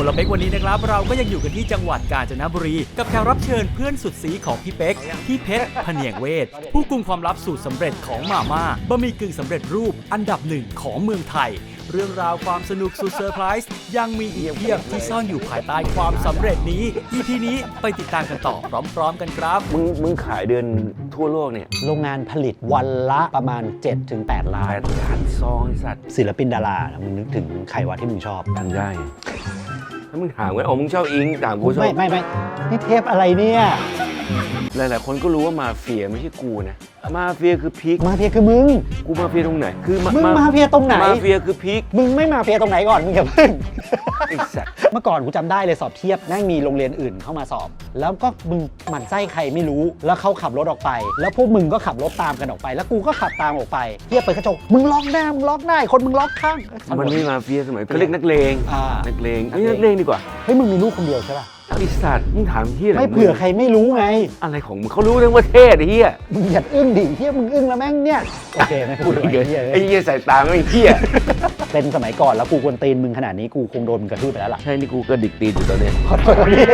คนละเป๊กวันนี้นะครับ เราก็ยังอยู่กันที่จังหวัดกาญจนบุรี กับแขกรับเชิญเพื่อนสุดสีของพี่เป๊กพี่เพชรพเนียงเวทผู้กุมความลับสูตรสำเร็จของมาม่าบะหมี่กึ่งสำเร็จรูปอันดับหนึ่งของเมืองไทย เรื่องราวความสนุกสุดเซอร์ไพรส์ยังมีอีกเพียบที่ซ่อนอยู่ภายใต้ความสำเร็จนี้ EP นี้ไปติดตามกันต่อพร้อมๆ กันครับ มึงมึงขายเดือนทั่วโลกเนี่ย โรงงานผลิตวันละประมาณ 7-8 ล้าแปนดล้านซองไอ้สัตว์ศิลปินดารามึงนึกถึงใครวะที่มึงชอบ ทำได้ ถ้ามึงถามว่าอ๋อมึงชอบอิงต่างกูชอไม่บไม่ไม่นี่เทปอะไรเนี่ย หลาย ๆ คนก็รู้ว่ามาเฟียไม่ใช่กูนะ มาเฟียคือพีคมาเฟียคือมึง กูมาเฟียตรงไหน คือมึงมาเฟียตรงไหน มาเฟียคือพีคมึงไม่มาเฟียตรงไหนก่อนมึงอย่าเพิ่งไอ้สัตว์เมื่อก่อนกูจำได้เลยสอบเทียบแม่งมีโรงเรียนอื่นเข้ามาสอบ แล้วก็มึงหมั่นไส้ใครไม่รู้ แล้วเขาขับรถออกไป แล้วพวกมึงก็ขับรถตามกันออกไป แล้วกูก็ขับตามออกไปเทียบไปดกระจกมึงล็อกหน้ามึงล็อกหน้าคนมึงล็อกข้างมันไม่มาเฟียสมัยเขาเรียกนักเลงอ่านักเลงนี่นักเลงดีกว่าเฮ้ยมึงมีลูกคนเดียวใช่ป่ะ ไอ้สัตว์มึงถามที่อะไรไม่เผื่อใครไม่รู้ไง อะไรของมึงเขารู้ทั้งประเทศไอ้เหี้ยมึงอย่าอึ้งดิเทียมึงอึ้งแล้วแม่งเนี่ย โอเคไม่พูพูดดเลยเยอะเหี้ยไอ้เหี้ยใส่ตาไม่เหี้ยเป็นสมัยก่อนแล้วกูกวนตีนมึงขนาดนี้กูคงโดนมึงกระทืบไปแล้วล่ะใช่นี่กูก็ดิกตีนอยู่ตอนเนี้ย ขอโทษพี่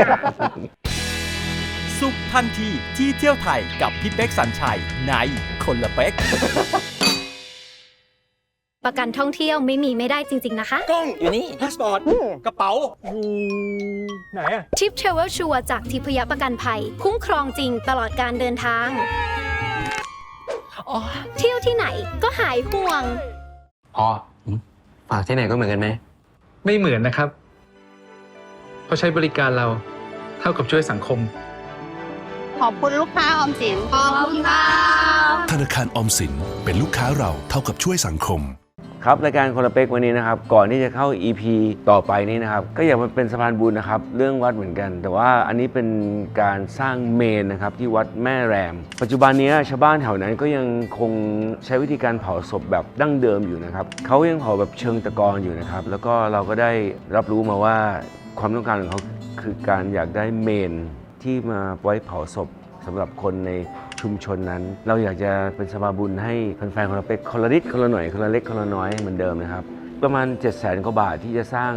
สุขทันทีที่เที่ยวไทยกับพี่เป๊กสัญชัยในคนละเป๊ก ประกันท่องเที่ยวไม่มีไม่ได้จริง ๆ นะคะ กล้องอยู่นี่พาสปอร์ตกระเป๋าไหนอะทริป Travel ชัวร์จากทิพยประกันภัย คุ้มครองจริงตลอดการเดินทางเที่ยวที่ไหนก็หายห่วงพอฝากที่ไหนก็เหมือนกันไหมไม่เหมือนนะครับ เพราะใช้บริการเราเท่ากับช่วยสังคม ขอบคุณลูกค้าออมสินขอบคุณค่ะธนาคารออมสินเป็นลูกค้าเราเท่ากับช่วยสังคม ครับรายการคนละเป๊กวันนี้นะครับก่อนที่จะเข้า EP ต่อไปนี้นะครับก็อยากมาเป็นสะพานบุญนะครับเรื่องวัดเหมือนกัน แต่ว่าอันนี้เป็นการสร้างเมนนะครับที่วัดแม่แรม ปัจจุบันนี้ชาวบ้านแถวนั้นก็ยังคงใช้วิธีการเผาศพแบบดั้งเดิมอยู่นะครับเขายังเผาแบบเชิงตะกอนอยู่นะครับแล้วก็เราก็ได้รับรู้มาว่าความต้องการของเขาคือการอยากได้เมนที่มาไว้เผาศพ สำหรับคนในชุมชนนั้น เราอยากจะเป็นสมาบุญให้แฟนๆของเราเป็นคนละนิดคนละหน่อยคนละเล็กคนละน้อยเหมือนเดิมนะครับ ประมาณ7 0 0 0 0 0กว่าบาทที่จะสร้าง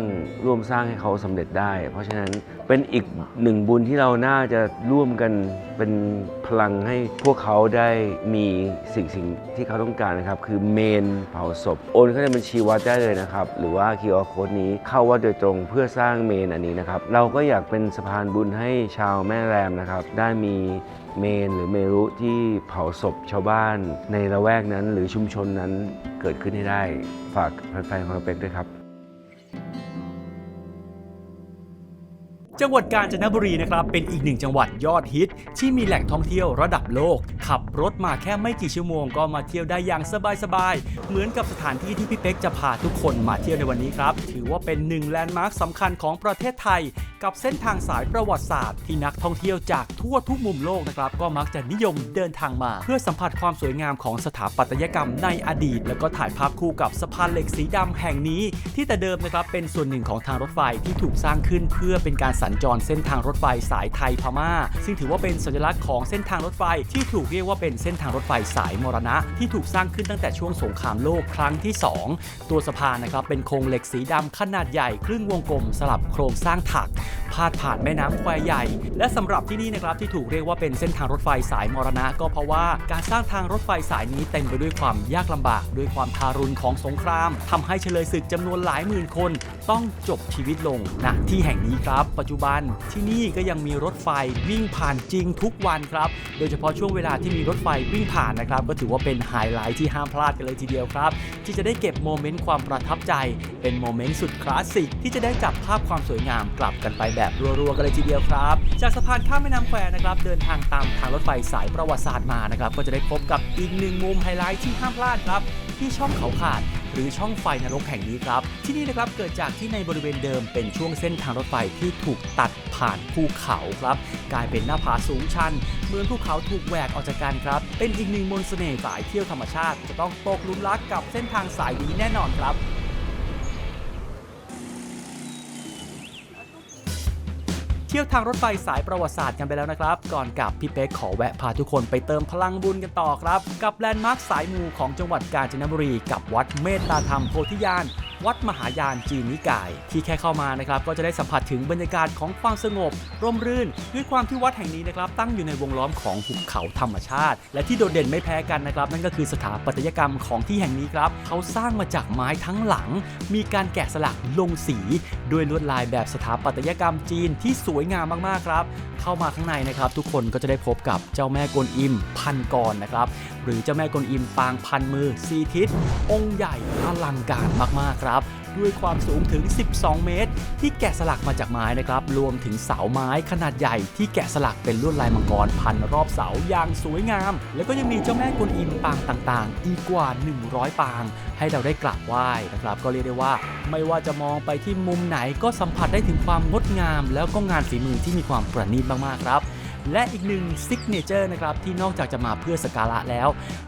ร่วมสร้างให้เขาสำเร็จได้ เพราะฉะนั้นเป็นอีกหนึ่งบุญที่เราน่าจะร่วมกันเป็นพลังให้พวกเขาได้มีสิ่งสิ่งที่เขาต้องการนะครับ คือเมนเผาศพ โอนเข้าในบัญชีวัดได้เลยนะครับ หรือว่า QR code นี้เข้าวัดโดยตรงเพื่อสร้างเมนอันนี้นะครับ เราก็อยากเป็นสะพานบุญให้ชาวแม่แรมนะครับ ได้มีเมนหรือเมรุที่เผาศพชาวบ้านในละแวกนั้นหรือชุมชนนั้น เกิดขึ้นให้ได้ ฝากแฟนๆของเราเป็กด้วยครับ จังหวัดกาญจนบุรีนะครับ เป็นอีกหนึ่งจังหวัดยอดฮิต ที่มีแหล่งท่องเที่ยวระดับโลก ขับรถมาแค่ไม่กี่ชั่วโมงก็มาเที่ยวได้อย่างสบายๆ เหมือนกับสถานที่ที่พี่เป๊กจะพาทุกคนมาเที่ยวในวันนี้ครับ ถือว่าเป็นหนึ่งแลนด์มาร์คสำคัญของประเทศไทยกับเส้นทางสายประวัติศาสตร์ที่นักท่องเที่ยวจากทั่วทุกมุมโลกนะครับ ก็มักจะนิยมเดินทางมา เพื่อสัมผัสความสวยงามของสถาปัตยกรรมในอดีต แล้วก็ถ่ายภาพคู่กับสะพานเหล็กสีดำแห่งนี้ ที่แต่เดิมนะครับเป็นส่วนหนึ่งของทางรถไฟที่ถูกสร้างขึ้น เพื่อเป็นการสัญจรเส้นทางรถไฟสายไทยพม่า ซึ่งถือว่าเป็นสัญลักษณ์ของเส้นทางรถไฟที่ถูกเรียกว่าเป็นเส้นทางรถไฟสายมรณะ ที่ถูกสร้างขึ้นตั้งแต่ช่วงสงครามโลกครั้งที่ 2 ตัวสะพานนะครับเป็นโครงเหล็กสีดำขนาดใหญ่ครึ่งวงกลมสลับโครงสร้างถักพาดผ่านแม่น้ำแควใหญ่ และสำหรับที่นี่นะครับที่ถูกเรียกว่าเป็นเส้นทางรถไฟสายมรณะ ก็เพราะว่าการสร้างทางรถไฟสายนี้เต็มไปด้วยความยากลำบาก ด้วยความทารุณของสงครามทำให้เฉลยศึกจำนวนหลายหมื่นคน ต้องจบชีวิตลงณที่แห่งนี้ครับ ปัจจุบันที่นี่ก็ยังมีรถไฟวิ่งผ่านจริงทุกวันครับ โดยเฉพาะช่วงเวลาที่มีรถไฟวิ่งผ่านนะครับ ก็ถือว่าเป็นไฮไลท์ที่ห้ามพลาดกันเลยทีเดียวครับ ที่จะได้เก็บโมเมนต์ความประทับใจ เป็นโมเมนต์สุดคลาสสิกที่จะได้จับภาพความสวยงามกลับกันไปแบบรัวๆกันเลยทีเดียวครับ จากสะพานข้ามแม่น้ำแควนะครับเดินทางตามทางรถไฟสายประวัติศาสตร์มานะครับก็จะได้พบกับอีกหนึ่งมุมไฮไลท์ที่ห้ามพลาดครับที่ช่องเขาขาดหรือช่องไฟนรกแห่งนี้ครับ ที่นี่นะครับเกิดจากที่ในบริเวณเดิมเป็นช่วงเส้นทางรถไฟที่ถูกตัดผ่านภูเขาครับ กลายเป็นหน้าผาสูงชันเหมือนภูเขาถูกแหวกออกจากกันครับ เป็นอีกหนึ่งมนต์เสน่ห์สายเที่ยวธรรมชาติ จะต้องตกหลุมรักกับเส้นทางสายนี้แน่นอนครับ ที่ยวทางรถไฟสายประวัติศาสตร์กันไปแล้วนะครับ ก่อนกลับพี่เป๊กขอแวะพาทุกคนไปเติมพลังบุญกันต่อครับ กับแลนด์มาร์คสายมูของจังหวัดกาญจนบุรี กับวัดเมตตาธรรมโพธิญาณ วัดมหายานจีนนิกาย ที่แค่เข้ามานะครับก็จะได้สัมผัสถึงบรรยากาศของความสงบ ร่มรื่น ด้วยความที่วัดแห่งนี้นะครับตั้งอยู่ในวงล้อมของหุบเขาธรรมชาติ และที่โดดเด่นไม่แพ้กันนะครับนั่นก็คือสถาปัตยกรรมของที่แห่งนี้ครับเขาสร้างมาจากไม้ทั้งหลัง มีการแกะสลักลงสี ด้วยลวดลายแบบสถาปัตยกรรมจีนที่สวยงามมากๆครับเข้ามาข้างในนะครับทุกคนก็จะได้พบกับเจ้าแม่กวนอิมพันกรนะครับหรือเจ้าแม่กวนอิมปางพันมือสีทิศองค์ใหญ่อลังการมากๆครับด้วยความสูงถึง 12 เมตร ที่แกะสลักมาจากไม้นะครับ รวมถึงเสาไม้ขนาดใหญ่ที่แกะสลักเป็นลวดลายมังกรพันรอบเสาอย่างสวยงาม แล้วก็ยังมีเจ้าแม่กวนอิมปางต่างๆ อีกกว่า 100 ปาง ให้เราได้กราบไหว้นะครับ ก็เรียกได้ว่า ไม่ว่าจะมองไปที่มุมไหนก็สัมผัสได้ถึงความงดงาม แล้วก็งานฝีมือที่มีความประณีตมากๆครับ และอีกหนึ่งซิกเนเจอร์นะครับที่นอกจากจะมาเพื่อสกการะแล้ว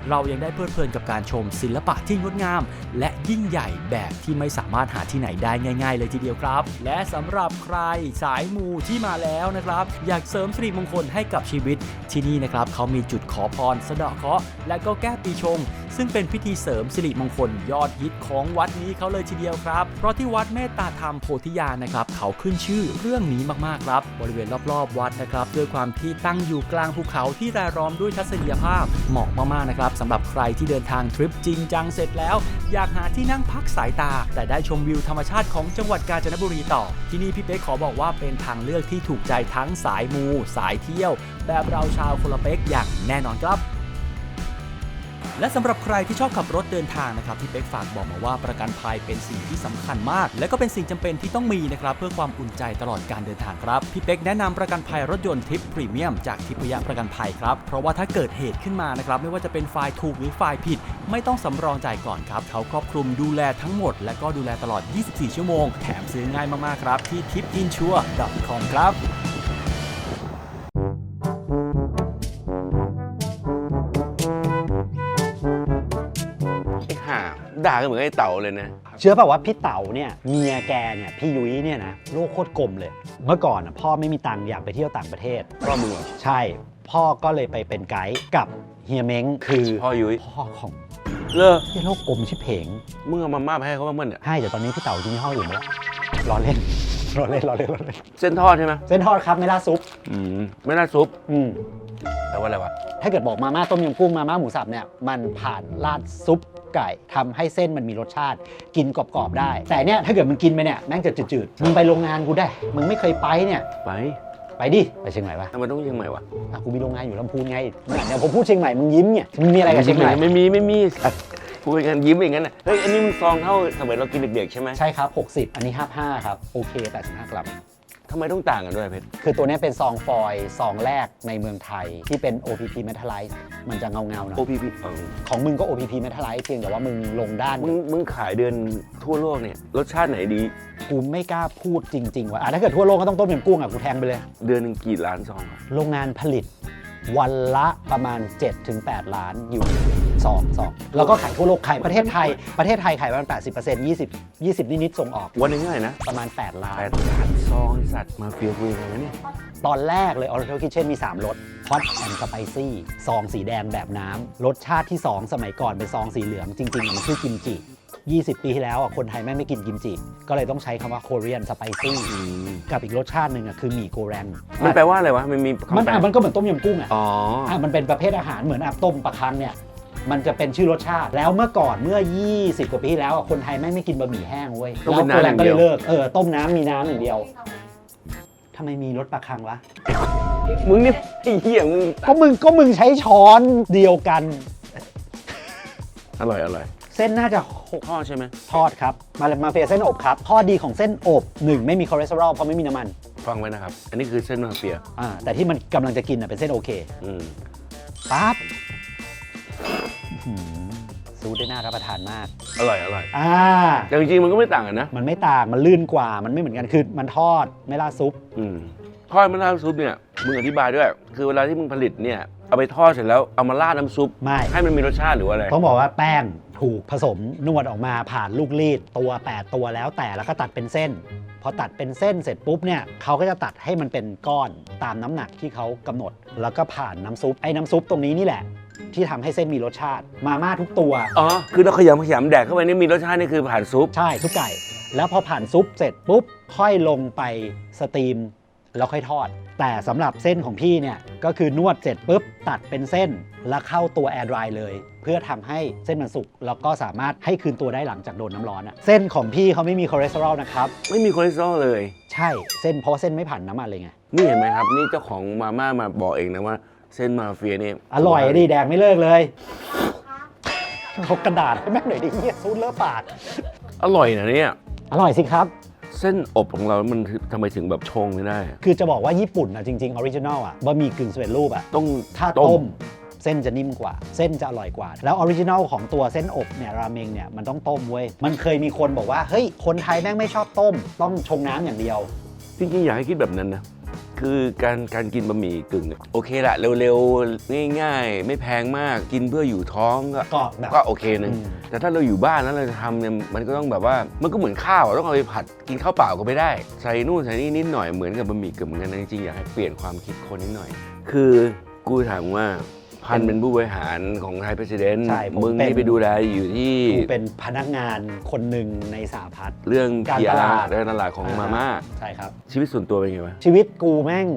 เรายังได้เพลิดเพลินกับการชมศิลปะที่งดงาม และยิ่งใหญ่แบบที่ไม่สามารถหาที่ไหนได้ง่าย ๆ เลยทีเดียวครับ และสำหรับใครสายมูที่มาแล้วนะครับ อยากเสริมสิริมงคลให้กับชีวิตที่นี่นะครับเขามีจุดขอพร สะเดาะเคราะห์และก็แก้ปีชง ซึ่งเป็นพิธีเสริมสิริมงคลยอดฮิตของวัดนี้เขาเลยทีเดียวครับ เพราะที่วัดเมตตาธรรมโพธิญาณนะครับเขาขึ้นชื่อเรื่องนี้มากๆครับบริเวณรอบๆ วัดนะครับด้วยความที่ตั้งอยู่กลางภูเขาที่รายล้อมด้วยทัศนียภาพเหมาะมากๆนะครับสำหรับใครที่เดินทางทริปจริงจังเสร็จแล้ว อยากหาที่นั่งพักสายตา แต่ได้ชมวิวธรรมชาติของจังหวัดกาญจนบุรีต่อ ที่นี่พี่เป๊กขอบอกว่าเป็นทางเลือกที่ถูกใจทั้งสายมู สายเที่ยว แบบเราชาวคนละเป๊กอย่างแน่นอนครับ และสำหรับใครที่ชอบขับรถเดินทางนะครับพี่เป๊กฝากบอกมาว่าประกันภัยเป็นสิ่งที่สำคัญมาก และก็เป็นสิ่งจำเป็นที่ต้องมีนะครับเพื่อความอุ่นใจตลอดการเดินทางครับพี่เป๊กแนะนำประกันภัยรถยนต์ทิปพรีเมียมจากทิพยประกันภัยครับเพราะว่าถ้าเกิดเหตุขึ้นมานะครับไม่ว่าจะเป็นฝ่ายถูกหรือฝ่ายผิด ไม่ต้องสำรองจ่ายก่อนครับเขาครอบคลุมดูแลทั้งหมด และก็ดูแลตลอด 24 ชั่วโมง แถมซื้อง่ายมากๆครับที่ tipinsure.com ครับ ด่ากันเหมือนไอ้เต่าเลยนะ เชื่อเปล่าว่าพี่เต๋าเนี่ยเมียแกเนี่ยพี่ยุ้ยเนี่ยนะโลกโคตรกลมเลย เมื่อก่อนน่ะพ่อไม่มีตังค์อยากไปเที่ยวต่างประเทศ พ่อมึงเหรอใช่ พ่อก็เลยไปเป็นไกด์กับเฮียเม้งคือพ่อยุ้ยพ่อของเลอที่โลกกลมชิบเพงมึงเอามาม่าไปให้เขาบ้างมั้งเนี่ยให้แต่ตอนนี้พี่เต๋าจริงๆห้องอยู่หมดแล้วรอเล่นรอเล่นรอเล่นรอเล่นเส้นทอดใช่ไหมเส้นทอดครับไม่ล่าซุปอืมไม่น่าซุปอืมแต่ว่าอะไรวะถ้าเกิดบอกมาม่าต้มยำกุ้งมาม่าหมูสับเนี่ยมันผ่านราดซุป ไก่ทำให้เส้นมันมีรสชาติ กินกรอบๆได้ แต่เนี่ยถ้าเกิดมึงกินไปเนี่ยแม่งจะจืดๆมึงไปโรงงานกูได้ มึงไม่เคยไปเนี่ยไปไปดิ ไปเชียงใหม่ปะทำไมต้องเชียงใหม่วะอะกูมีโรงงานอยู่ลำพูนไงเนี่ยเดี๋ยวผมพูดเชียงใหม่มึงยิ้มเนี่ยมึงมีอะไรกับเชียงใหม่ไม่มีไม่มีสัตว์พูดกันยิ้มอย่างนั้นน่ะเฮ้ยอันนี้มันซองเท่าสมัยเรากินเด็กๆใช่ไหมใช่ครับ 60 อันนี้55ครับโอเค85กรัม ทำไมต้องต่างกันด้วยเพชร คือตัวเนี้ยเป็นซองฟอยล์ซองแรกในเมืองไทยที่เป็น OPP Metalize มันจะเงาเงาๆหน่อย OPP เออของมึงก็ OPP Metalize เพียงแต่ว่ามึงลงด้าน มึงมึงขายเดือนทั่วโลกเนี่ย รสชาติไหนดี กูไม่กล้าพูดจริง ๆ ว่าอะถ้าเกิดทั่วโลกก็ต้องต้มยำกุ้งอะกูแทงไปเลย เดือนหนึ่งกี่ล้านซองอะโรงงานผลิต วันละประมาณ 7-8 ล้านอยู่สองสองแล้วก็ขายทั่วโลกขายประเทศไทย ประเทศไทยขายประมาณ 80% 20 20 นิดๆส่งออกวันหนึงเท่าไหร่นะประมาณ 8 ล้านแปดล้านซองไอ้สัตว์มาเฟียคุยกันวะเนี่ย ตอนแรกเลย Oriental Kitchen มี 3รส Hot and Spicy ซองสีแดงแบบน้ำ รสชาติที่ 2 สมัยก่อนเป็นซองสีเหลือง จริงๆ มันคือกิมจิ 20 ปีที่แล้วอะคนไทยแม่งไม่กินกิมจิ ก็เลยต้องใช้คำว่า Korean Spicy กับอีกรสชาติหนึ่งอะคือหมี่โกแรงมันแปลว่าอะไรวะ มันมีคำมันแปลอะมันก็เหมือนต้มยำกุ้งอะอ๋ออะมันเป็นประเภทอาหารเหมือนอะต้มปลาคังเนี่ยมันจะเป็นชื่อรสชาติ แล้วเมื่อก่อนเมื่อ 20 กว่าปีที่แล้วอะคนไทยแม่งไม่กินบะหมี่แห้งเว้ยต้องแล้วเป็นโกแรน้ำองย่างก็เดีเลยยว เลิกเออต้มน้ำมีน้ำอย่างเดียวทำไมมีรสปลาคังวะ มึงนี่ไอ้เหี้ยมึงก็มึงก็มึงใช้ช้อนเดียวกัน อร่อยอร่อย เส้นน่าจะหกทอดใช่ไหมทอดครับ มามาเฟียเส้นอบครับข้อดีของเส้นอบหนึ่งไม่มีคอเลสเตอรอลเพราะไม่มีน้ำมันฟังไว้นะครับ อันนี้คือเส้นมาเฟียอ่าแต่ที่มันกำลังจะกินอะเป็นเส้นโอเคอืมปั๊บอื้อหือซูดได้น่ารับประทานมาก อร่อยอร่อยอ่า แต่จริงๆมันก็ไม่ต่างกันนะมันไม่ต่าง มันลื่นกว่า มันไม่เหมือนกัน คือมันทอดไม่ราดซุป อืมทอดมะนาวซุปเนี่ยมึงอธิบายด้วย คือเวลาที่มึงผลิตเนี่ยเอาไปทอดเสร็จแล้วเอามาราดน้ำซุป ไม่ ให้มันมีรสชาติหรือว่าอะไร ต้องบอกว่าแป้ง ถูกผสมนวดออกมาผ่านลูกรีดตัว 8 ตัวแล้วแต่แล้วก็ตัดเป็นเส้น พอตัดเป็นเส้นเสร็จปุ๊บเนี่ยเขาก็จะตัดให้มันเป็นก้อนตามน้ำหนักที่เขากำหนด แล้วก็ผ่านน้ำซุปไอ้น้ำซุปตรงนี้นี่แหละที่ทำให้เส้นมีรสชาติ มาม่าทุกตัว อ๋อ คือเราขยำขยำแดกเข้าไปนี่มีรสชาตินี่คือผ่านซุป ใช่ ซุปไก่ แล้วพอผ่านซุปเสร็จปุ๊บ ค่อยลงไปสตรีม แล้วค่อยทอด แต่สำหรับเส้นของพี่เนี่ยก็คือนวดเสร็จปุ๊บตัดเป็นเส้นแล้วเข้าตัวแอร์ดรายเลย เพื่อทำให้เส้นมันสุกแล้วก็สามารถให้คืนตัวได้หลังจากโดนน้ำร้อนอะเส้นของพี่เขาไม่มีคอเลสเตอรอลนะครับไม่มีคอเลสเตอรอลเลย ใช่เส้นเพราะว่าเส้นไม่ผ่านน้ำมันเลยไงนี่เห็นไหมครับนี่เจ้าของมาม่ามาบอกเองนะว่าเส้นมาเฟียนี่อร่อยดีแดกไม่เลิกเลยเขากระดาษให้แม่งหน่อยดิเฮียซูดเลอะปากอร่อยนะเนี่ยอร่อยสิครับ เส้นอบของเรา มันทำไมถึงแบบชงไม่ได้อะคือจะบอกว่าญี่ปุ่นอะจริงๆออริจินอลอะบะหมี่กึ่งสำเร็จรูปอะต้องถ้าต้ม เส้นจะนิ่มกว่า เส้นจะอร่อยกว่า แล้วออริจินอลของตัวเส้นอบเนี่ยราเมงเนี่ยมันต้องต้มเว้ย มันเคยมีคนบอกว่าเฮ้ยคนไทยแม่งไม่ชอบต้ม ต้องชงน้ำอย่างเดียว จริงๆ อยากให้คิดแบบนั้นนะ คือการการกินบะหมี่กึ่งเนี่ยโอเคละเร็วๆ ง่าย ๆ ไม่แพงมากกินเพื่ออยู่ท้องก็ก็แบบ ก็โอเคนึงอืม แต่ถ้าเราอยู่บ้านแล้วเราจะทำเนี่ยมันก็ต้องแบบว่ามันก็เหมือนข้าวอะต้องเอาไปผัดกินข้าวเปล่าก็ไม่ได้ ใส่นู่นใส่นี่นิดหน่อยเหมือนกับบะหมี่กึ่งเหมือนกันนะจริงๆอยากให้เปลี่ยนความคิดคนนิดหน่อย คือกูถามว่า พันเป็นผู้บริหารของไทยประธานใช่ผมมึงเป็นนี่ไปดูแลอยู่ที่กูเป็นพนักงานคนหนึ่งในสาพัฒน์ เรื่องการเพียตลาด และตลาดของมาม่าใช่ครับ ชีวิตส่วนตัวเป็นไงวะชีวิตกูแม่ง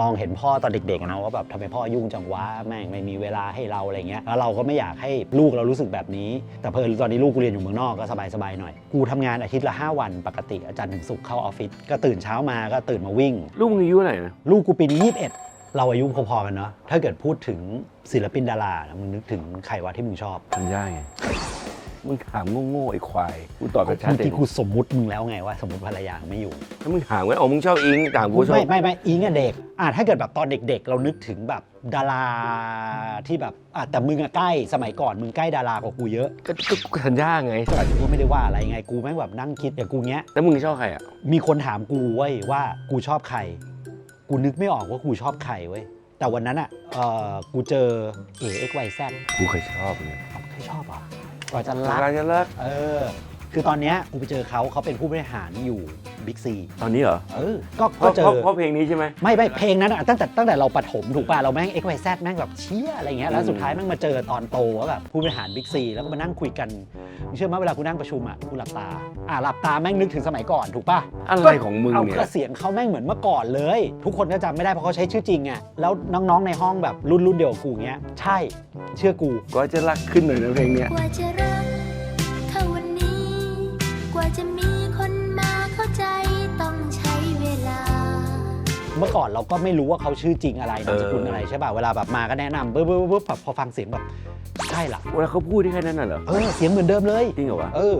มองเห็นพ่อตอนเด็กๆอะนะว่าแบบทำไมพ่อยุ่งจังวะแม่งไม่มีเวลาให้เราอะไรเงี้ยแล้วเราก็ไม่อยากให้ลูกเรารู้สึกแบบนี้ แต่เพลินตอนนี้ลูกกูเรียนอยู่เมืองนอกก็สบายๆหน่อย กูทำงานอาทิตย์ละ 5 วันปกติอาจารย์ถึงศุกร์เข้าออฟฟิศก็ตื่นเช้ามาก็ตื่นมาวิ่ง ลูกมึงอายุเท่าไหร่นะลูกกูปีนี้21 เราอายุพอๆกันเนาะถ้าเกิดพูดถึงศิลปินดารานะมึงนึกถึงใครวะที่มึงชอบทำได้ไงมึงถามโง่ๆไอ้ควายกูตอบแบบชัดเมื่อเจกี้นกูสมมุติมึงแล้วไงว่าสมมติภรรยาไม่อยู่ ถ้ามึงถามว่าอ๋อมึงชอบอิงถามกูชอบไม่ไม่ไม่อิงอะเด็กอะถ้าเกิดแบบตอนเด็กๆ เรานึกถึงแบบดาราที่แบบอะแต่มึงอะใกล้สมัยก่อนมึงใกล้ดารากว่ากูเยอะก็ก็ก็ทันย่าไงแต่กูไม่ได้ว่าอะไรไงกูแม่งแบบนั่งคิดอย่างกูเงี้ยแล้วมึงชอบใครอะมีคนถามกูเว้ยว่ากูชอบใคร กูนึกไม่ออกว่ากูชอบใครเว้ย แต่วันนั้นอะเออกูเจอเอเอ็กไวแซดกูเคยชอบเนี่ยเคยชอบอะก่อนจะรัก รักจะรักเออ คือตอนเนี้ยกูไปเจอเขาเขาเป็นผู้บริหารอยู่บิ๊กซีตอนนี้เหรอเออก็เพก็ราะเจเพราะอเพราะเพลงนี้ใช่ไหม ไม่ไม่เพลงนั้นอะตั้งแต่ตั้งแต่เราประถมถูกป่ะเราแม่ง X Y Z แม่งแบบเชี่ยอะไรเงี้ยแล้วสุดท้ายแม่งมาเจอตอนโตว่าแบบผู้บริหารบิ๊กซีแล้วก็มานั่งคุยกันมึงเชื่อไหมเวลากูนั่งประชุมอะกูหลับตา อะหลับตาแม่งนึกถึงสมัยก่อนถูกป่ะอะไรของมึงเอาเนี่ย ก็เสียงเขาแม่งเหมือนเมื่อก่อนเลย ทุกคนก็จำไม่ได้เพราะเขาใช้ชื่อจริงไงแล้วน้องๆในห้องแบบรุ่นรุ่นเดียวกับกูเงี้ยใช่เชื่อกู ก็จะรักขึ้นหน่อยนะเพลงเนี้ย กว่าจะรั เมื่อก่อนเราก็ไม่รู้ว่าเขาชื่อจริงอะไรนามสกุลอะไรใช่ป่ะเวลาแบบมาก็แนะนำปุ๊บปุ๊บปุ๊บแบบพอฟังเสียงแบบใช่ละเวลาเขาพูดที่แค่นั้นน่ะเหรอเออเสียงเหมือนเดิมเลยจริงเหรอวะเออ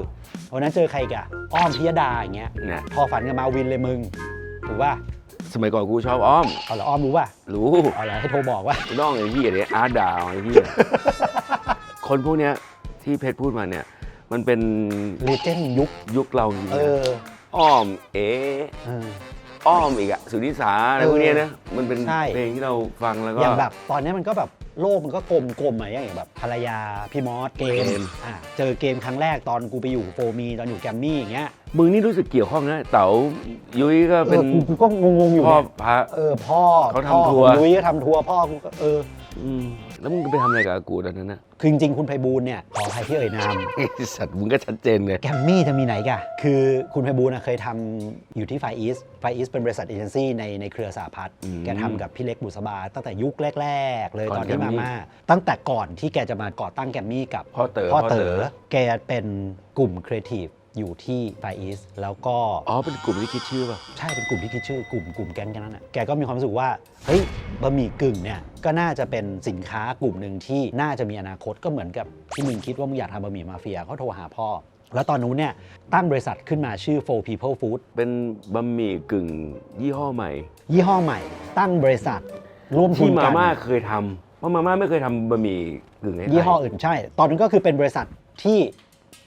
วันนั้นเจอใครอีกอะอ้อมพิยดาอย่างเงี้ยเนี่ยพอฝันกับมาวินเลยมึงถูกป่ะสมัยก่อนกูชอบอ้อมเอาเหรออ้อมรู้ป่ะรู้เอาเหรอให้โทรบอกว่าน้องไอ้ที่เนี่ยอาร์ตดาวไอ้ที่คนพวกเนี้ยที่เพชรพูดมาเนี่ย มันเป็นเลเจนด์ยุคยุคเราจริงๆเอนะออ้อมเอ๋เอออ้อมอีกอะสุนิสาอะไรพวกเนี้ยนะมันเป็นใช่ เพลงที่เราฟังแล้วก็ อย่างแบบตอนนี้มันก็แบบโลกมันก็กลมกลมๆอะอย่างแบบภรรยาพี่มอสเกมเกม อะเจอเกมครั้งแรกตอนกูไปอยู่โฟมีตอนอยู่แกรมมี่อย่างเงี้ยมึงนี่รู้สึกเกี่ยวข้องนะเต๋ายุ้ยก็เอเป็นอกูกูก็งงๆอยู่พ่อเนี่ยพระ เออพ่อเขาทำพ่อทัวร์ ของยุ้ยก็ทำทัวร์พ่อกูก็เออ อืมแล้วมึงไปทำอะไรกับอากูตอนนั้นนะคือจริงๆ คุณไพบูลย์เนี่ยขออภัยที่เอ่ยนาม ไอ้สัตว์มึงก็ชัดเจนเลย แกรมมี่จะมีไหนกะ คือคุณไพบูลย์น่ะเคยทำอยู่ที่ไฟอีสไฟอีสเป็นบริษัทเอเจนซี่ในในเครือสาพัฒน์อืมแกทำกับพี่เล็กบุษบา ตั้งแต่ยุคแรก ๆ เลยก่อนตอนที่แกรมามมี่ม่าตั้งแต่ก่อนที่แกจะมาก่อตั้งแกรมมี่กับพ่อเต๋อพ่อพ่อเต๋เต๋ออ แกเป็นกลุ่มครีเอทีฟ อยู่ที่ไฟอีสแล้วก็อ๋อ เป็นกลุ่มที่คิดชื่อป่ะ ใช่เป็นกลุ่มที่คิดชื่อกลุ่มกลุ่มแก๊งกันนั้นน่ะแกก็มีความรู้สึกว่าเฮ้ยบะหมี่กึ่งเนี่ยก็น่าจะเป็นสินค้ากลุ่มหนึ่งที่น่าจะมีอนาคตก็เหมือนกับที่มึงคิดว่ามึงอยากทำบะหมี่มาเฟียเขาโทรหาพ่อ แล้วตอนนู้นเนี่ยตั้งบริษัทขึ้นมาชื่อ Four People Food เป็นบะหมี่กึ่งยี่ห้อใหม่ ยี่ห้อใหม่ ตั้งบริษัทร่วมทุที่นมากัน ม่าเคยทำเพราะมาม่าไม่เคยทำบะหมี่กึ่งให้ใคร ยี่ห้ออื่นใช่ ตอนนั้นก็คือเป็นบริษัทที่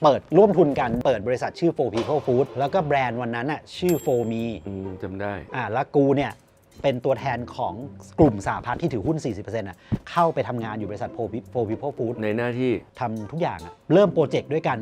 เปิดร่วมทุนกันเปิดบริษัทชื่อ Four People Food แล้วก็แบรนด์วันนั้นน่ะชื่อ Four Me อืมจำได้ อ่าแล้วกูเนี่ยเป็นตัวแทนของกลุ่มสาพัฒน์ที่ถือหุ้น 40%อะเข้าไปทำงานอยู่บริษัท Four People Food ในหน้าที่ ทำทุกอย่างอะเริ่มโปรเจกต์ด้วยกัน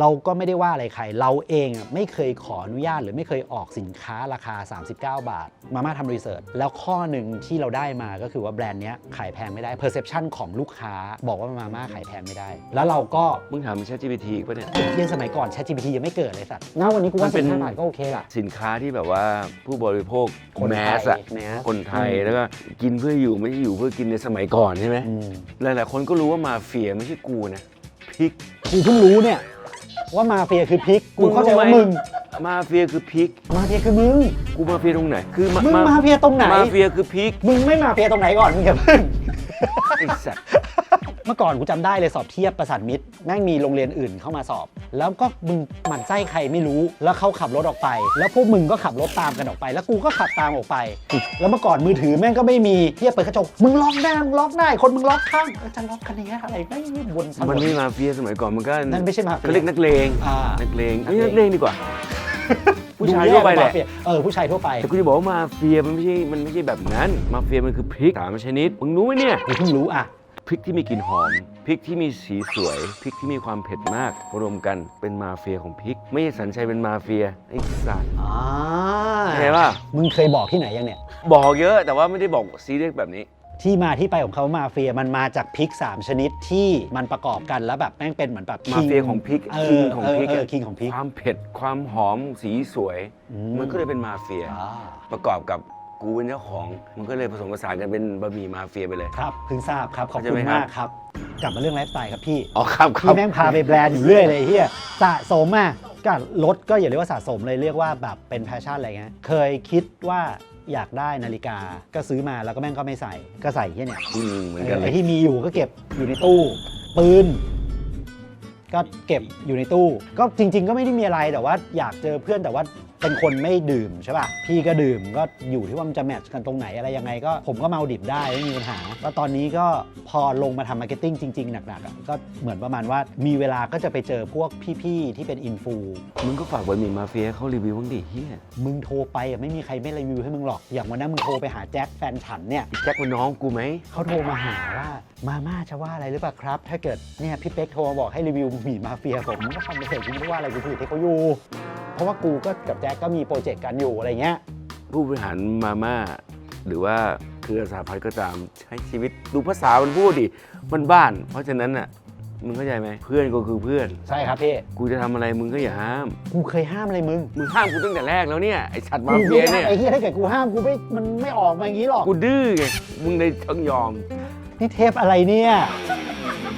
เราก็ไม่ได้ว่าอะไรใคร เราเองอะไม่เคยขออนุญาต หรือไม่เคยออกสินค้าราคา 39 บาท มาม่าทำรีเสิร์ชแล้วข้อหนึ่งที่เราได้มาก็คือว่าแบรนด์เนี้ยขายแพงไม่ได้ perception ของลูกค้า บอกว่ามาม่าขายแพงไม่ได้ แล้วเราก็มึงถาม ChatGPT ป่ะเนี่ยเรียนสมัยก่อน ChatGPT ยังไม่เกิดเลยสัตว์งั้นวันนี้กูว่ามันเป็นสินค้าบาทก็โอเคละสินค้าที่แบบว่าผู้บริโภคคนแมไทยสอะแมสคนไทยอืมแล้วก็กินเพื่ออยู่ไม่ใช่อยู่เพื่อกินในสมัยก่อนใช่ไหมอืมหลายๆคนก็รู้ว่ามาเฟียไม่ใช่กูนะพริกกูเพิ่งรู้เนี่ย ว่ามาเฟียคือพริกกูเข้าใจว่ารู้ไหมึง มาเฟียคือพริก มาเฟียคือมึง กูมาเฟียตรงไหน คือมึงมาเฟียตรงไหน มาเฟียคือพริก มึงไม่มาเฟียตรงไหนก่อนมึงอย่าเพิ่งไอ้สัตว์ เมื่อก่อนกูจำได้เลยสอบเทียบประสานมิตรแม่งมีโรงเรียนอื่นเข้ามาสอบ แล้วก็มึงหมั่นไส้ใครไม่รู้ แล้วเขาขับรถออกไป แล้วพวกมึงก็ขับรถตามกันออกไป แล้วกูก็ขับตามออกไป แล้วเมื่อก่อนมือถือแม่งก็ไม่มีเทียบเปิดกระจกมึงล็อกหน้ามึงล็อกได้คนมึงล็อกข้างเออจะล็อกกันอย่างเงี้ยอะไรไม่วนสมันไม่มาเฟียสมัยก่อนมันก็นั่นไม่ใช่มาเฟียเขาเรียกนักเลงอ่านักเลงนัไม่กเลงใช่นักเลงดีกว่าผู้ชายดูทั่วไปแหมาละเฟียเออผู้ชายทั่วไป แต่กูจะบอกว่ามาเฟียมันไม่ใช่ มันไม่ใช่แบบนั้น มาเฟียมันคือพริกสามชนิด มึงรู้ไหมเนี่ยกูเพิ่งรู้อะพ ริกที่มีกลิ่นหอม พริกที่มีสีสวย พริกที่มีความเผ็ดมากรวมกันเป็นมาเฟียของพริก ไม่ใช่สัญชัยเป็นมาเฟียไอ้สัตว์อ่าเข้าใจป่ะมึงเคยบอกที่ไหนยังเนี่ย บอกเยอะแต่ว่าไม่ได้บอกซีเรียสแบบนี้ ที่มาที่ไปของเขามาเฟียมันมาจากพริก 3 ชนิดที่มันประกอบกันแล้วแบบแม่งเป็นเหมือนแบบมาเฟียของพริกเอคิงอของเออพริกเอออะคิงของพริก ความเผ็ดความหอมสีสวยอืมันก็เลยเป็นมาเฟียอ่าประกอบกับ กูเป็นเจ้าของ มันก็เลยผสมผสานกันเป็นบะหมี่มาเฟียไปเลย ครับเพิ่งทราบครับ ขอบเข้าใจคุไหมณครับ มากครับ กลับมาเรื่องไลฟ์สไตล์ครับพี่ อ๋อครับครัพี่บ แม่งพาไปแบรนด์อยู่เรื่อยเลยเฮียสะสมอะก็รถก็อย่าเรียกว่าสะสมเลยเรียกว่าแบบเป็นแพชชั่นอะไรเงี้ยเคยคิดว่าอยากได้นาฬิกาก็ซื้อมาแล้วก็แม่งก็ไม่ใส่ก็ใส่ที่เนี่ยอืมเหมือนกันเลไอ้ยที่มีอยู่ก็เก็บอยู่ในตู้ ปืน ก็เก็บอยู่ในตู้ ก็จริง ๆ ก็ไม่ได้มีอะไรแต่ว่าอยากเจอเพื่อนแต่ว่า เป็นคนไม่ดื่มใช่ป่ะ พี่ก็ดื่มก็อยู่ที่ว่ามันจะแมทช์กันตรงไหนอะไรยังไงก็ผมก็เมาดิบได้ไม่มีปัญหา แล้วตอนนี้ก็พอลงมาทำมาร์เก็ตติ้งจริง ๆ หนักๆอะก็เหมือนประมาณว่ามีเวลาก็จะไปเจอพวกพี่ๆที่เป็นอินฟู มึงก็ฝากบะหมี่มาเฟียให้เขารีวิวบ้างดิเฮียมึงโทรไปอะไม่มีใครไม่รีวิวให้มึงหรอก อย่างวันนั้นมึงโทรไปหาแจ็คแฟนฉันเนี่ยไอ้แจ็คเป็นน้องกูไหม เขาโทรมาหาว่า มาม่าจะว่าอะไรหรือเปล่าครับ ถ้าเกิดเนี่ยพี่เป๊กโทรมาบอกให้รีวิวหมี่มาเฟียผมก็ทำไปเถอะกูไม่ได้ว่าอะไรกูถือที่เขาอยู่ เพราะว่ากูก็กับแจ็คก็มีโปรเจกต์กันอยู่อะไรเงี้ยผู้บริหารมาม่าหรือว่าเครือสหพัฒน์ก็ตามใช้ชีวิตดูภาษามันพูดดิมันบ้าน เพราะฉะนั้นน่ะมึงเข้าใจไหมเพื่อนก็คือเพื่อน ใช่ครับพี่กูจะทำอะไรมึงก็อย่าห้าม กูเคยห้ามอะไรมึงมึงห้ามกูตั้งแต่แรกแล้วเนี่ยไอสัตว์มากูเฟียเนี่ยไอ้เหี้ยถ้าเกิดกูห้ามกูไม่มันไม่ออกมาอย่างนี้หรอก กูดื้อไงมึงเลยต้องยอม นี่เทปอะไรเนี่ย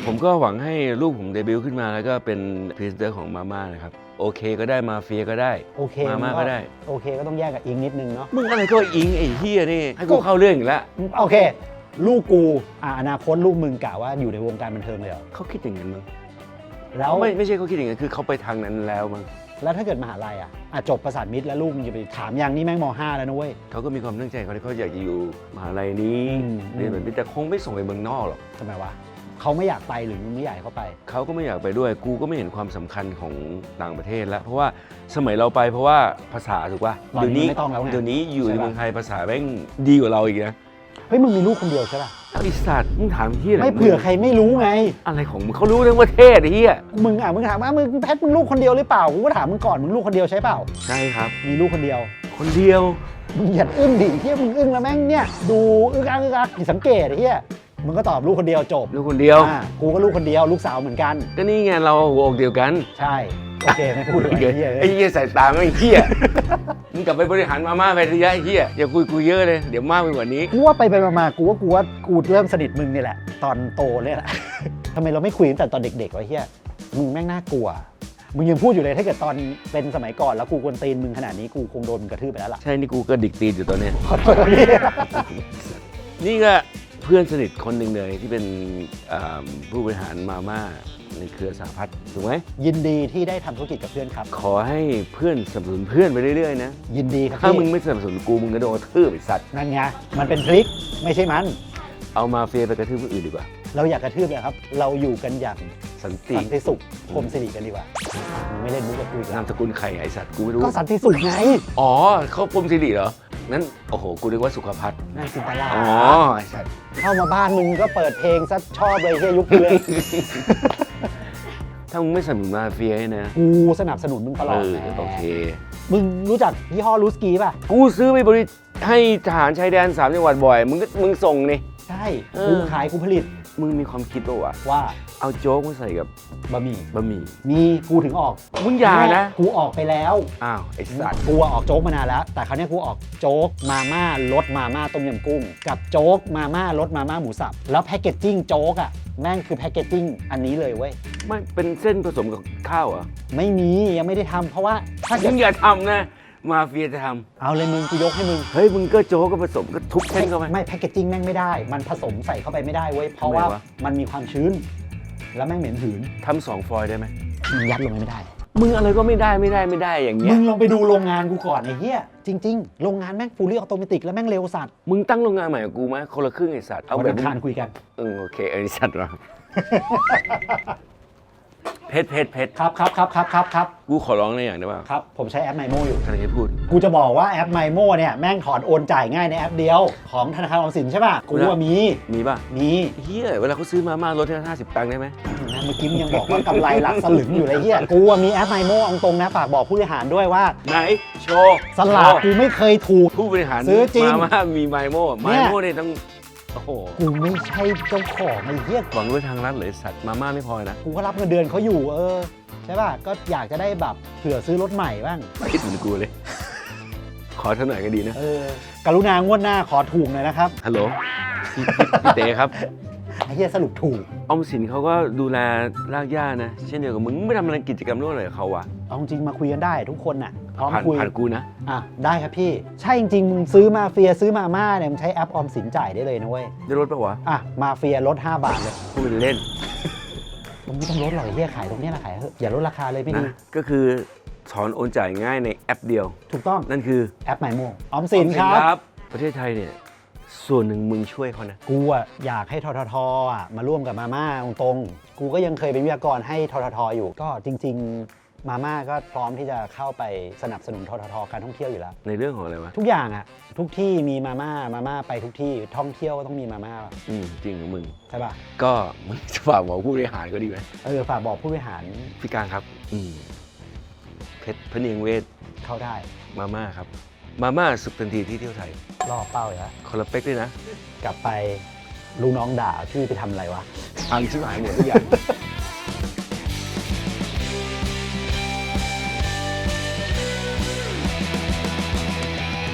ผมก็หวังให้ลูกผมเดบิวต์ขึ้นมาแล้วก็เป็นพรีเซนเตอร์ของมาม่านะครับ โอเคก็ได้มาเฟียก็ได้ โอเคมาม่าก็ได้ โอเคก็ต้องแยกกับอิงนิดนึงเนาะมึงอะไรก็อิงไอ้เฮียนี่ ให้กูเข้าเรื่องอีกแล้วโอเค ลูกกูอะอนาคตลูกมึงกะว่าอยู่ในวงการบันเทิงเลยเหรอเขาคิดอย่างนั้นมั้งแล้วไม่ไม่ใช่เขาคิดอย่างนั้นคือเขาไปทางนั้นแล้วมั้ง แล้วถ้าเกิดมหาลัยอะอะจบประสานมิตรแล้วลูกมึงจะไปถามยังนี่แม่งม .5 แล้วนะเว้ย เขาก็มีความตั้งใจเขาที่เขาอยากจะอยู่มหาลัยนี้อืม เรียนแบบนี้แต่คงไม่ส่งไปเมืองนอกหรอกทำไมวะเขาไม่อยากไปหรือมึงไม่อยากให้เขาไป เขาก็ไม่อยากไปด้วยกูก็ไม่เห็นความสำคัญของต่างประเทศแล้วเพราะว่าสมัยเราไปเพราะว่าภาษาถูกป่ะตอนเดี๋ยวนี้นี้ไม่ต้องแล้วไงเดี๋ยวนี้อยู่ใช่ในปะ เมืองไทยภาษาแม่งดีกว่าเราอีกนะ เฮ้ยมึงมีลูกคนเดียวใช่ป่ะไอ้สัตว์มึงถามที่อะไรไม่เผื่อใครไม่รู้ไง อะไรของมึงเขารู้ทั้งประเทศไอ้เหี้ยมึงอะมึงถามว่ามึงแพทมึงลูกคนเดียวหรือเปล่ากูก็ถามมึงก่อนมึงลูกคนเดียวใช่เปล่า ใช่ครับ มีลูกคนเดียว คนเดียวมึงอย่าอึ้งดิเฮียมึงอึ้งแล้วแม่งเนี่ยดูอึ้งอักอึ้งอักผิดสังเกตไอ้เฮียมึงก็ตอบลูกคนเดียวจบลูกคนเดียวอ่ากูก็ลูกคนเดียวลูกสาวเหมือนกัน ก็นี่ไงเราหัวอกเดียวกัน ใช่ โอเคไม่พูดเลยไอ้เฮียไอ้เหี้ยใส่ตาไม่เหี้ยมึงกลับไปบริหารมาม่าไปทียะไอ้เหี้ยอย่าคุยกูเยอะเลยเดี๋ยวมากไปกว่านี้กูว่าไปไปมาๆกูว่ากูว่ากูเริ่มสนิทมึงนี่แหละ ตอนโตเนี่ยแหละทำไมเราไม่คุยตั้งแต่ตอนเด็กๆวะเฮียมึงแม่งน่ากลัวมึงยังพูดอยู่เลยถ้าเกิดตอนเป็นสมัยก่อนแล้วกูกวนตีนมึงขนาดนี้กูคงโดนมึงกระทืบไปแล้วล่ะใช่นี่กูก็ดิกตีนอยู่ตอนเนี้ยขอโทษพี่นี่ก็เพื่อนสนิทคนหนึ่งเลยที่เป็นอ่าผู้บริหารมาม่า ในเครือสาพัฒน์ถูกไหมยินดีที่ได้ทำธุรกิจกับเพื่อนครับ ขอให้เพื่อนสนับสนุนเพื่อนไปเรื่อยๆนะ ยินดีครับถ้าพี่มึงไม่สนับสนุนกูมึงก็โดนกระทืบไอ้สัตว์นั่นไงมันเป็นพริกไม่ใช่มัน เอามาเฟียไปกระทืบคนอื่นดีกว่า เราอยากกระทืบเลยครับ เราอยู่กันอย่างสันติสันติสุขพรหมสิริกันดีกว่ามึงไม่เล่นมุกกับกูอีกแล้นาวมสกุลไข่ไอ้สัตว์กูไม่รู้ ก็สันติสุขไงอ๋อเขาปมสิริเหรอ นั้นโอ้โหกูนึกว่าสุขภัทรนั่นจินตลาอ๋อไอ้สัตว์เข้ามาบ้านมึงก็เปิดเพลงซะชอบเลยเฮียยุคกูเลย ถ้ามึงไม่สนับสนุนมาเฟียให้นะกูสนับสนุนมึงตลอเอดอแหละโอเค มึงรู้จักยี่ห้อรูสกีป่ะ กูซื้อไปบริให้ทหารชายแดนสามจังหวัดบ่อย มึงก็มึงส่งนี่ ใช่เออกูขายกูผลิต มึงมีความคิดป่าวะว่าเอาโจ๊กมาใส่กับบะหมี่บะหมี่ มีกูถึงออกมึงอย่านะ กูออกไปแล้วอ้าวไอ้สัตว์กูอะออกโจ๊กมานานแล้ว แต่คราวเนี้ยกูออกโจ๊กมาม่ารสมาม่าต้มยำกุ้ง กับโจ๊กมาม่ารสมาม่าหมูสับแล้วแพคเกจจิ้งโจ๊กอะแม่งคือแพคเกจจิ้งอันนี้เลยเว้ยไม่เป็นเส้นผสมกับข้าวเหรอะไม่มียังไม่ได้ทำเพราะว่าถ้าเกิมึด งอย่าทำนะ มาเฟียจะทเอาเลยมึงกูยกให้มึงำเฮ้ยมึงก็โจ๊กก็ผสมก็ทุบเส้นเข้าไป ไม่แพคเกจจิ้งแม่งไม่ได้ มันผสมใส่เข้าไปไม่ได้เว้ย เพราะว่าทำไมวะ มันมีความชื้น แล้วแม่งเหม็นหืนทำสองฟอยล์ได้ไหมมึงยัดลงไปไม่ได้ มึงอะไรก็ไม่ได้ไม่ได้ไม่ได้อย่างเงี้มึยงลองไปดูโรงงานกูก่อนไอ้เหี้ย จริง ๆ โรงงานแม่งฟูลี่ออโตเมติกแล้วแม่งเร็วสัตว์มึงตั้งโรงงานใหม่กับกูไหมคนละครึ่งไอ้สัตว์เอาวันแบบอังคารคุยกัน เออโอเคไอ้สัตว์เหรอ เพชรเพชรเพชรครับครับครับครับครับครับกูขอร้องในอย่างได้ป่ะครับ ผมใช้แอปไมโมอยู่ กำลังจะพูด กูจะบอกว่าแอปไมโมเนี่ยแม่งถอนโอนจ่ายง่ายในแอปเดียว ของธนาคารออมสินใช่ป่ะ กูว่ามี มีป่ะมีเฮียเวลาเขาซื้อมาม่ารถที่ห้าสิบตังค์ได้ไหมนะเมื่อกี้มึงยังบอกว่ากำไรหลักสลึงอยู่เลยเฮียกูว่ามีแอปไมโมเอาตรงนะฝากบอกผู้บริหารด้วยว่า ไหน โชว์สลากโชว์กูไม่เคยถูก ผู้บริหารซื้อจริง มาม่ามีไมโม่ไมเนี่ยโม่เนี่ยต้อง โอ้โหกูไม่ใช่เจ้าของไอ้เฮียหวังด้วยทางรัฐเลยสัตว์มาม่าไม่พอนะกูก็รับเงินเดือนเขาอยู่เออใช่ป่ะก็อยากจะได้แบบเผื่อซื้อรถใหม่บ้างคิดเหมือนกูเลย ขอเท่าหน่อยก็ดีนะเออกรุณางวดหน้าขอถูกหน่อยนะครับฮัลโหลพี่พี่พี่เต๋ครับไอ้เฮียสรุปถูก ออมสินเขาก็ดูแลรากหญ้านะ เช่นเดียวกับมึงไม่ทำอะไรกิจกรรมร่วมอะไรกับเขาวะเอาจริงมาคุยกันได้ทุกคนน่ะ พร้อมผ่านคุย ผ่านกูนะ อะ ได้ครับพี่ ใช่จริงๆมึงซื้อมาเฟียซื้อมาม่าเนี่ยมึงใช้แอปออมสินจ่ายได้เลยนะเว้ย ได้รถปะวะอะ มาเฟียลด 5 บาทเลยพูดเล่นมึงไม่ต้องลดหรอกไอ้เฮียขายตรงเนี้ยแหละขายเถอะอย่าลดราคาเลยไม่ดี นะ ก็คือถอนโอนจ่ายง่ายในแอปเดียว ถูกต้องนั่นคือแอปไมโมออมสินครับ ประเทศไทยเนี่ย ส่วนหนึ่งมึงช่วยเขานะ กูอะอยากให้ทททอะมาร่วมกับมาม่าตรงๆกูก็ยังเคยเป็นวิทยากรให้ทททอยู่ ก็จริง ๆ มาม่าก็พร้อมที่จะเข้าไปสนับสนุนทททการท่องเที่ยวอยู่แล้ว ในเรื่องของอะไรวะ ทุกอย่างอะทุกที่มีมาม่ามาม่าไปทุกที่ท่องเที่ยวก็ต้องมีมาม่าอืมจริงของมึง ใช่ป่ะก็มึงจะฝากบอกผู้บริหารก็ดีไหมเออฝากบอกผู้บริหารพี่การครับ อืมเพชรพระเนียงเวทเข้าได้มาม่าครับ มาม่าสุขทันทีที่เที่ยวไทยล่อเป้าเลยละคอลลาเป็กด้วยนะ กลับไปลูกน้องด่าพี่ไปทำอะไรวะ พังชิบหายหมดทุกอย่าง